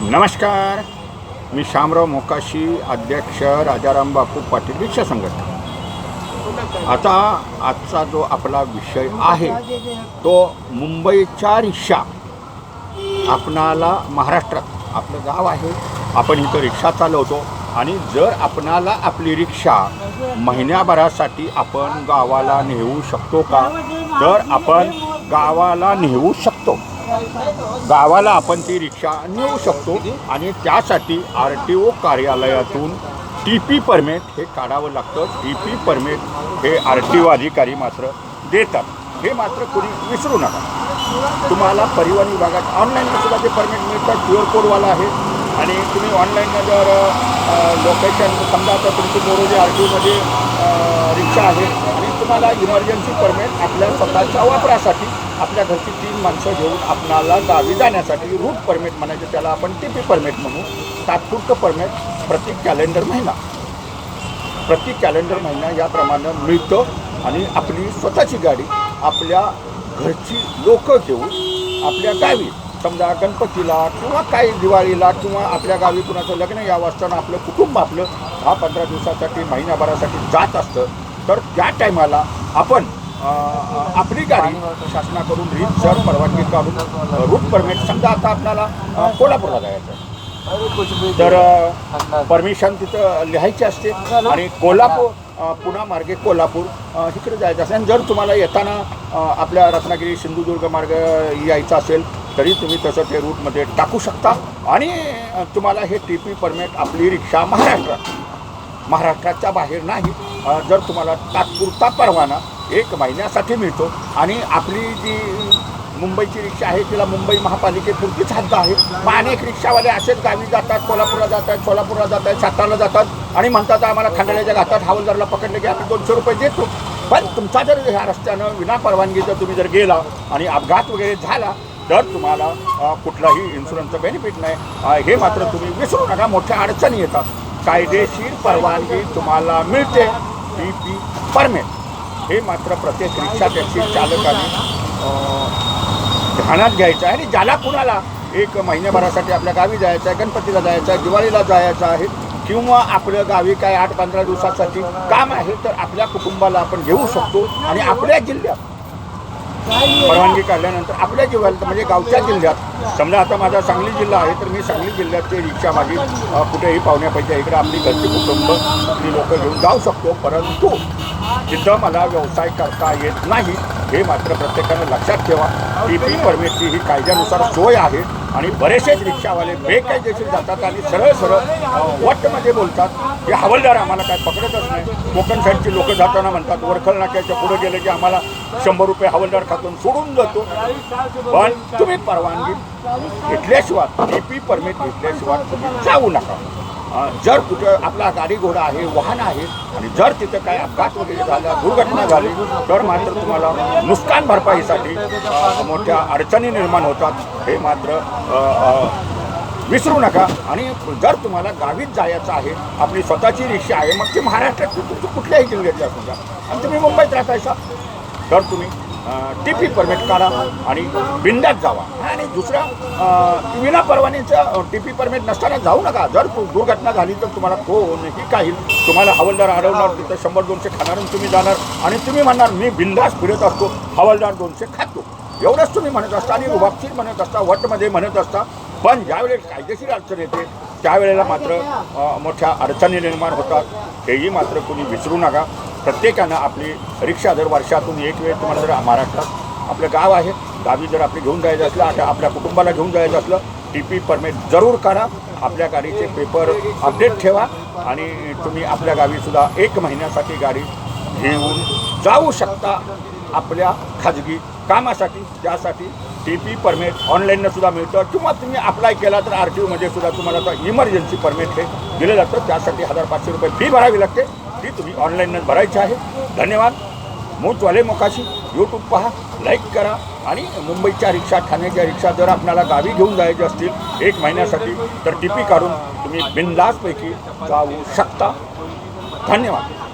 नमस्कार. मी शामराव मोकाशी अध्यक्ष राजाराम बापू पाटील रिक्षा संघटना आता आजचा जो आपला विषय आहे तो मुंबईच्या रिक्षा. आपणाला महाराष्ट्रात आपलं गाव आहे आपण इथं रिक्षा चालवतो. आणि जर आपणाला आपली रिक्षा महिन्याभरासाठी आपण गावाला नेऊ शकतो का? तर आपण गावाला नेऊ शकतो. गावाला आपण ती रिक्षा नेऊ शकतो आणि त्यासाठी आर टी ओ कार्यालयातून टी पी परमिट हे काढावं लागतं. टी पी परमिट हे आर टी ओ अधिकारी मात्र देतात. हे मात्र कोणी विसरू नका. तुम्हाला परिवहन विभागात ऑनलाईन सुद्धा ते परमिट मिळतात. क्यू आर कोडवाला आहे. आणि तुम्ही ऑनलाईन जर लोकेशन समजा आता तुमची मोरोजी आर टी ओमध्ये रिक्षा आहे तुम्हाला इमर्जन्सी परमिट आपल्या स्वतःच्या वापरासाठी आपल्या घरची तीन माणसं घेऊन आपणाला गावी जाण्यासाठी रूट परमिट म्हणायचं त्याला आपण टी पी परमिट म्हणू. तात्पुरतं परमिट प्रति कॅलेंडर महिना. प्रति कॅलेंडर महिना याप्रमाणे मिळतं आणि आपली स्वतःची गाडी आपल्या घरची लोकं घेऊन आपल्या गावी समजा गणपतीला किंवा काही दिवाळीला किंवा आपल्या गावी कुणाचं लग्न या असताना आपलं कुटुंब आपलं दहा पंधरा दिवसासाठी महिन्याभरासाठी जात असतं. तर त्या टायमाला आपण आपली गाडी शासनाकडून रीत सर परवानगी काढून रूट परमिट समजा आता आपल्याला कोल्हापूरला जायचं आहे. तर परमिशन तिथं लिहायची असते आणि कोल्हापूर अ, पुणा मार्गे कोल्हापूर इकडे जायचं असेल आणि जर तुम्हाला येताना आपल्या रत्नागिरी सिंधुदुर्ग मार्ग यायचा असेल तरी तुम्ही तसं ते रूटमध्ये टाकू शकता. आणि तुम्हाला हे टी पी परमिट आपली रिक्षा महाराष्ट्रात महाराष्ट्राच्या बाहेर नाही. जर तुम्हाला तात्पुरता परवाना एक महिन्यासाठी मिळतो आणि आपली जी मुंबईची रिक्षा आहे तिला मुंबई महापालिकेपुरतीच हद्द आहे. मग अनेक रिक्षावाले असेच गावी जातात कोल्हापूरला जातात सोलापूरला जातात सातारला जातात आणि म्हणतात आम्हाला खंडाळ्याच्या घातात हवालदारला पकडले की आम्ही दोनशे रुपये देतो. पण तुमचा जर ह्या रस्त्यानं विना परवानगीचा तुम्ही जर गेला आणि अपघात वगैरे झाला तर तुम्हाला कुठलाही इन्शुरन्सचं बेनिफिट नाही. हे मात्र तुम्ही विसरू नका. मोठ्या अडचणी येतात. कायदेशीर परवानगी तुम्हाला मिळते. T P permit. हे मात्र प्रत्येक रिक्षा टॅक्सी चालकाने ध्यानात घ्यायचं आहे आणि ज्याला कुणाला एक महिन्याभरासाठी आपल्या गावी जायचं आहे गणपतीला जायचं आहे दिवाळीला जायचं आहे किंवा आपल्या गावी काय आठ पंधरा दिवसासाठी काम आहे तर आपल्या कुटुंबाला आपण घेऊ शकतो आणि आपल्या जिल्ह्यात परवानगी काढल्यानंतर आपल्या जिल्ह्यात म्हणजे गावच्या जिल्ह्यात समजा आता माझा सांगली जिल्हा आहे तर मी सांगली जिल्ह्यातली रिक्षा माझी कुठेही पाहुण्यापैकी इकडे आपली घरची कुटुंब मी लोक घेऊन जाऊ शकतो. परंतु तिथं मला व्यवसाय करता येत नाही हे मात्र प्रत्येकानं लक्षात ठेवा. की पी परमिटची ही कायद्यानुसार सोय आहे. आणि बरेचसेच रिक्षावाले बेकायदेशीर जातात आणि सरळ सरळ अ, वटमध्ये बोलतात. हे हवालदार आम्हाला काय पकडतच नाही. कोकण साईडची लोक जाताना म्हणतात वरखल नाक्याच्या पुढे गेले की आम्हाला शंभर रुपये हवालदार खातून सोडून जातो पण तुम्ही परवानगी घेतल्याशिवाय ए पी परमिट घेतल्याशिवाय तुम्ही जाऊ नका. जर कुठं आपला गाडी घोडा आहे वाहन आहे आणि जर तिथं काय अपघात वगैरे झाला दुर्घटना झाली तर मात्र तुम्हाला नुकसान भरपाईसाठी मोठ्या अडचणी निर्माण होतात. हे मात्र विसरू नका. आणि जर तुम्हाला गावीच जायचं आहे आपली स्वतःची रिक्षा आहे मग ती महाराष्ट्रात कुठल्याही जिल्ह्यातल्या समजा आणि तुम्ही मुंबईत राहतायसा तर तुम्ही टी पी परमिट काढा आणि बिंदात जावा. आणि दुसऱ्या विना परवानीचं टी पी परमिट नसताना जाऊ नका. जर दुर्घटना झाली तर तुम्हाला कोणही काही तुम्हाला हवालदार अडवणार तिथं शंभर दोनशे खाणार आणि तुम्ही जाणार. आणि तुम्ही म्हणणार मी बिंदास फिरत असतो हवालदार दोनशे खातो. एवढंच तुम्ही म्हणत असता आणि रुबाबशीर म्हणत असता वटमध्ये म्हणत असता. पण ज्यावेळेस कायदेशीर अडचण येते त्यावेळेला मात्र मोठ्या अडचणी निर्माण होतात. हेही मात्र कुणी विसरू नका. प्रत्येकानं आपली रिक्षा जर वर्षातून एक वेळ तुम्हाला जर महाराष्ट्रात आपलं गाव आहे गावी जर आपली घेऊन जायचं असलं आता आपल्या कुटुंबाला घेऊन जायचं असलं टी पी परमिट जरूर काढा. आपल्या गाडीचे पेपर अपडेट ठेवा आणि तुम्ही आपल्या गावीसुद्धा एक महिन्यासाठी गाडी घेऊन जाऊ शकता आपल्या खाजगी कामासाठी त्यासाठी टी पी परमिट ऑनलाईननं सुद्धा मिळतं. किंवा तुम्ही अप्लाय केला तर आर टी ओमध्ये सुद्धा तुम्हाला आता इमर्जन्सी परमिट हे दिलं जातं त्यासाठी हजार पाचशे रुपये फी भरावी लागते. ती तुम्ही ऑनलाईनच भरायची आहे. धन्यवाद. मूचवाले मोकाशी. यूट्यूब पहा. लाईक करा. आणि मुंबईच्या रिक्षा ठाण्याच्या रिक्षा जर आपल्याला गावी घेऊन जायचे असतील एक महिन्यासाठी तर टी पी काढून तुम्ही बिनदासपैकी जाऊ शकता. धन्यवाद.